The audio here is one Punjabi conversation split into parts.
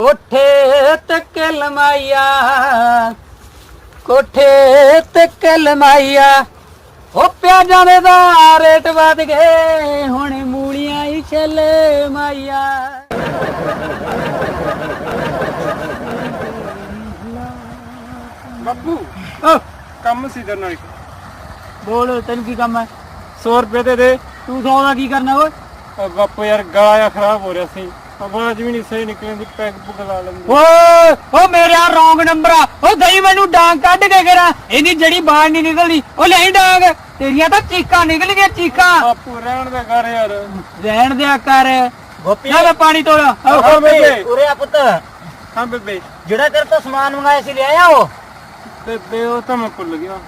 ਕੋਠੇ ਤੇ ਕਲਮਾਈਆ ਕੋਠੇ ਤੇ ਕਲਮਾਈਆ ਉਹ ਪਿਆਜ਼ਾਂ ਦੇ ਦਾ ਰੇਟ ਵਧ ਗਏ ਹੁਣ ਮੂਲੀਆਂ ਹੀ ਛਲ ਮਾਈਆ ਓ ਕੰਮ ਸੀ ਤੇਰੇ ਨਾਲ ਇੱਕ। ਬੋਲ ਤੈਨੂੰ ਕੀ ਕੰਮ ਹੈ? 100 ਰੁਪਏ ਦੇ ਦੇ ਤੂੰ ਸੌ ਦਾ ਕੀ ਕਰਨਾ ਓਏ? ਉਹ ਬਾਪੂ ਯਾਰ ਗਲਾ ਜਿਹਾ ਖਰਾਬ ਹੋ ਰਿਹਾ ਸੀ। ਆਵਾਜ਼ ਵੀ ਨਹੀਂ ਸਹੀ ਨਿਕਲਣ ਦੀ ਪੈਗ ਪੁਗ ਲਾ ਲੈਂਦੇ। ਓਏ ਓ ਮੇਰੇ ਆ ਰੋਂਗ ਨੰਬਰ ਆ। ਓ ਦਈ ਮੈਨੂੰ ਡਾਂਗ ਕੱਢ ਕੇ ਕਰਾਂ ਇਹਦੀ ਜੜੀ ਬਾਹਰ ਨਹੀਂ ਨਿਕਲਦੀ ਓ ਲੈ ਡਾਂਗ। ਤੇਰੀਆਂ ਤਾਂ ਚੀਕਾਂ ਨਿਕਲ ਗਈਆਂ ਚੀਕਾਂ। ਬਾਪੂ ਰਹਿਣ ਦੇ ਘਰ ਯਾਰ। ਰਹਿਣ ਦਿਆ ਕਰ। ਗੋਪੀ। ਨਾ ਪਾਣੀ ਤੋੜਾ ਹਾਂ ਬੇਬੇ। ਉਰੇ ਆ ਪੁੱਤ। ਹਾਂ ਬੇਬੇ। ਜਿਹੜਾ ਤੇਰੇ ਤੋਂ ਸਮਾਨ ਮੰਗਾਇਆ ਸੀ ਲੈ ਆਇਆ ਉਹ? ਬੇਬੇ ਉਹ ਤਾਂ ਮੈਂ ਭੁੱਲ ਗਿਆ।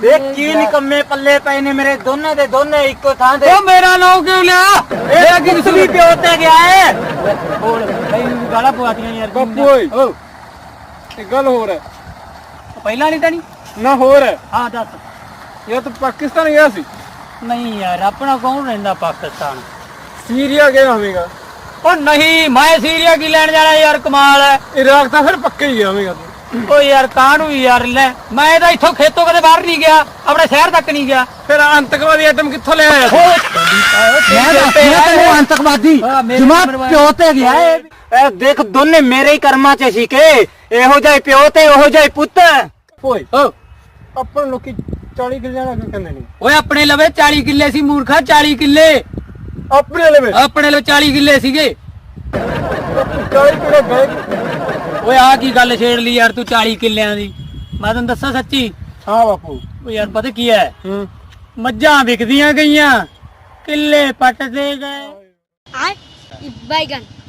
ਦੇਖ ਕੀ ਨਿਕੰਮੇ ਪੱਲੇ ਪਏ ਨੇ ਮੇਰੇ? ਦੋਨੇ ਦੇ ਦੋਨੇ ਇੱਕੋ ਥਾਂ ਤੇ। ਓ ਮੇਰਾ ਨਾਮ ਕਿਉਂ ਲਿਆ ਇਹ ਅੱਗੇ ਕਿਸ ਵੀ ਪਿਓ ਤੇ ਗਿਆ ਹੈ ਬੋਲ ਬਈ ਨੂੰ ਗਾਲਾਂ ਪਵਾਤੀਆਂ ਯਾਰ ਬਾਪੂ ਓਏ। ਓ। ਇੱਕ ਗੱਲ ਹੋਰ ਹੈ। ਪਹਿਲਾਂ ਨਹੀਂ ਤਾਂ ਨਹੀਂ? ਨਾ ਹੋਰ ਹੈ। ਹਾਂ ਦੱਸ। ਯਾਰ ਤੂੰ ਪਾਕਿਸਤਾਨ ਗਿਆ ਸੀ? ਨਹੀਂ ਯਾਰ ਆਪਣਾ ਕੌਣ ਰਹਿੰਦਾ ਪਾਕਿਸਤਾਨ? ਸੀਰੀਆ ਗਿਆ ਹੋਵੇਗਾ। ਓ ਨਹੀਂ ਮੈਂ ਸੀਰੀਆ ਕੀ ਲੈਣ ਜਾਣਾ ਯਾਰ ਕਮਾਲ ਹੈ। ਇਰਾਕ ਤਾਂ ਫਿਰ ਪੱਕਾ ਹੀ ਗਿਆ ਹੋਵੇਗਾ ਤੂੰ। ਓ ਯਾਰ ਕਾਹਨੂੰ ਯਾਰ ਲੈ। ਮੈਂ ਤਾਂ ਇੱਥੋਂ ਖੇਤੋਂ ਕਦੇ ਬਾਹਰ ਨਹੀਂ ਗਿਆ ਆਪਣੇ ਸ਼ਹਿਰ ਤੱਕ ਨਹੀਂ ਗਿਆ। ਫਿਰ ਅੰਤਕਵਾਦੀ ਆਈਟਮ ਕਿੱਥੋਂ ਲੈ ਆਇਆ? ਮੈਂ ਤੈਨੂੰ ਅੰਤਕਵਾਦੀ। ਜਮਾ। ਪਿਓ ਤੇ ਗਿਆ ਹੈ ਇਹ ਦੇਖ ਦੋਨੇ ਮੇਰੇ ਹੀ ਕਰਮਾਂ ਚ ਸੀ ਕੇ ਇਹੋ ਜਿਹਾ ਹੀ ਪਿਓ ਤੇ ਉਹੋ ਜਿਹਾ ਹੀ ਪੁੱਤ। ਓਏ ਓ। ਆਪਾਂ ਲੋਕੀ 40 ਕਿੱਲੇ ਜਾਣਾ ਕਿਉਂ ਕਹਿੰਦੇ ਨਹੀਂ ਓਏ ਆਪਣੇ ਲਵੇ 40 ਕਿੱਲੇ ਸੀ ਮੂਰਖਾ 40 ਕਿੱਲੇ। ਆਪਣੇ ਵਾਲੇ ਵਿੱਚ ਆਪਣੇ ਲਵੇ 40 ਕਿੱਲੇ ਸੀਗੇ। 40 ਕਿੱਲੇ ਗਏ। ਓਏ ਆ ਕੀ ਗੱਲ ਛੇੜ ਲਈ ਯਾਰ ਤੂੰ 40 ਕਿੱਲਿਆਂ ਦੀ? ਮੈਂ ਤੈਨੂੰ ਦੱਸਾਂ ਸੱਚੀ। ਹਾਂ ਬਾਪੂ। ਓ ਯਾਰ ਪਤਾ ਕੀ ਹੈ ਹੂੰ। ਮੱਝਾਂ ਵਿਕਦੀਆਂ ਗਈਆਂ। ਕਿੱਲੇ ਪੱਟਦੇ ਗਏ। I Baigan.